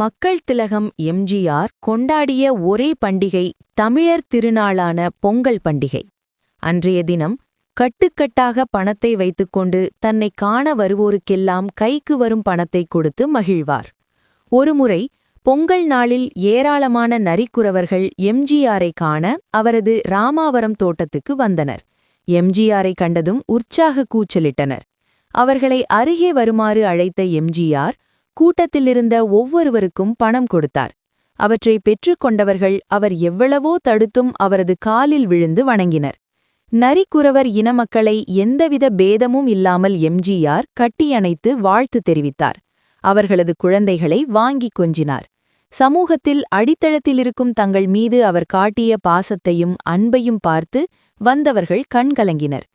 மக்கள் திலகம் எம்ஜிஆர் கொண்டாடிய ஒரே பண்டிகை தமிழர் திருநாளான பொங்கல் பண்டிகை. அன்றைய தினம் கட்டுக்கட்டாக பணத்தை வைத்துக்கொண்டு தன்னை காண வருவோருக்கெல்லாம் கைக்கு வரும் பணத்தை கொடுத்து மகிழ்வார். ஒருமுறை பொங்கல் நாளில் ஏராளமான நரிக்குறவர்கள் எம்ஜிஆரை காண அவரது ராமாவரம் தோட்டத்துக்கு வந்தனர். எம்ஜிஆரை கண்டதும் உற்சாக கூச்சலிட்டனர். அவர்களை அருகே வருமாறு அழைத்த எம்ஜிஆர் கூட்டத்திலிருந்த ஒவ்வொருவருக்கும் பணம் கொடுத்தார். அவற்றை பெற்றுக்கொண்டவர்கள் அவர் எவ்வளவோ தடுத்தும் அவரது காலில் விழுந்து வணங்கினர். நரிக்குறவர் இனமக்களை எந்தவித பேதமும் இல்லாமல் எம்ஜிஆர் கட்டியணைத்து வாழ்த்து தெரிவித்தார். அவர்களது குழந்தைகளை வாங்கிக் கொஞ்சினார். சமூகத்தில் அடித்தளத்திலிருக்கும் தங்கள் மீது அவர் காட்டிய பாசத்தையும் அன்பையும் பார்த்து வந்தவர்கள் கண்கலங்கினர்.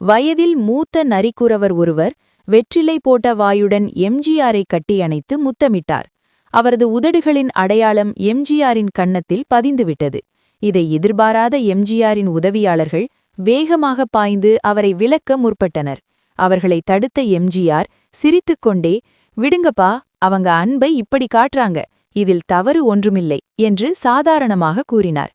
வயதில் மூத்த நரிக்குறவர் ஒருவர் வெற்றிலை போட்ட வாயுடன் எம்ஜிஆரை கட்டியணைத்து முத்தமிட்டார். அவரது உதடுகளின் அடையாளம் எம்ஜிஆரின் கன்னத்தில் பதிந்துவிட்டது. இதை எதிர்பாராத எம்ஜிஆரின் உதவியாளர்கள் வேகமாக பாய்ந்து அவரை விலக்க முற்பட்டனர். அவர்களை தடுத்த எம்ஜிஆர் சிரித்துக்கொண்டே விடுங்கப்பா அவங்க அன்பை இப்படி காட்டுறாங்க. இதில் தவறு ஒன்றுமில்லை என்று சாதாரணமாக கூறினார்.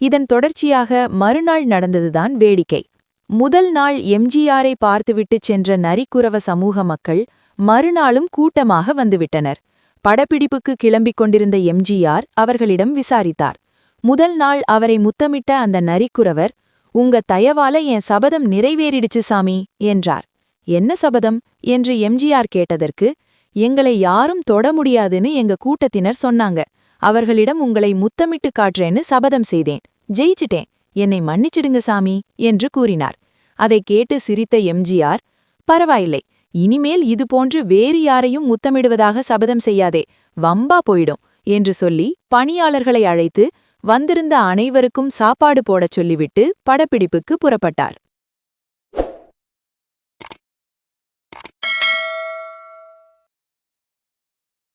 இதன் தொடர்ச்சியாக மறுநாள் நடந்ததுதான் வேடிக்கை. முதல் நாள் எம்ஜிஆரை பார்த்துவிட்டுச் சென்ற நரிக்குறவ சமூக மக்கள் மறுநாளும் கூட்டமாக வந்துவிட்டனர். படப்பிடிப்புக்கு கிளம்பிக் கொண்டிருந்த எம்ஜிஆர் அவர்களிடம் விசாரித்தார். முதல் நாள் அவரை முத்தமிட்ட அந்த நரிக்குறவர் உங்க தயவால என் சபதம் நிறைவேறிடுச்சு சாமி என்றார். என்ன சபதம்? என்று எம்ஜிஆர் கேட்டதற்கு எங்களை யாரும் தொட முடியாதுன்னு எங்க கூட்டத்தினர் சொன்னாங்க. அவர்களிடம் உங்களை முத்தமிட்டு காட்டுறேன்னு சபதம் செய்தேன். ஜெயிச்சிட்டேன். என்னை மன்னிச்சிடுங்க சாமி என்று கூறினார். அதை கேட்டு சிரித்த எம்ஜிஆர் பரவாயில்லை இனிமேல் இதுபோன்று வேறு யாரையும் முத்தமிடுவதாக சபதம் செய்யாதே வம்பா போயிடும் என்று சொல்லி பணியாளர்களை அழைத்து வந்திருந்த அனைவருக்கும் சாப்பாடு போடச் சொல்லிவிட்டு படப்பிடிப்புக்கு புறப்பட்டார்.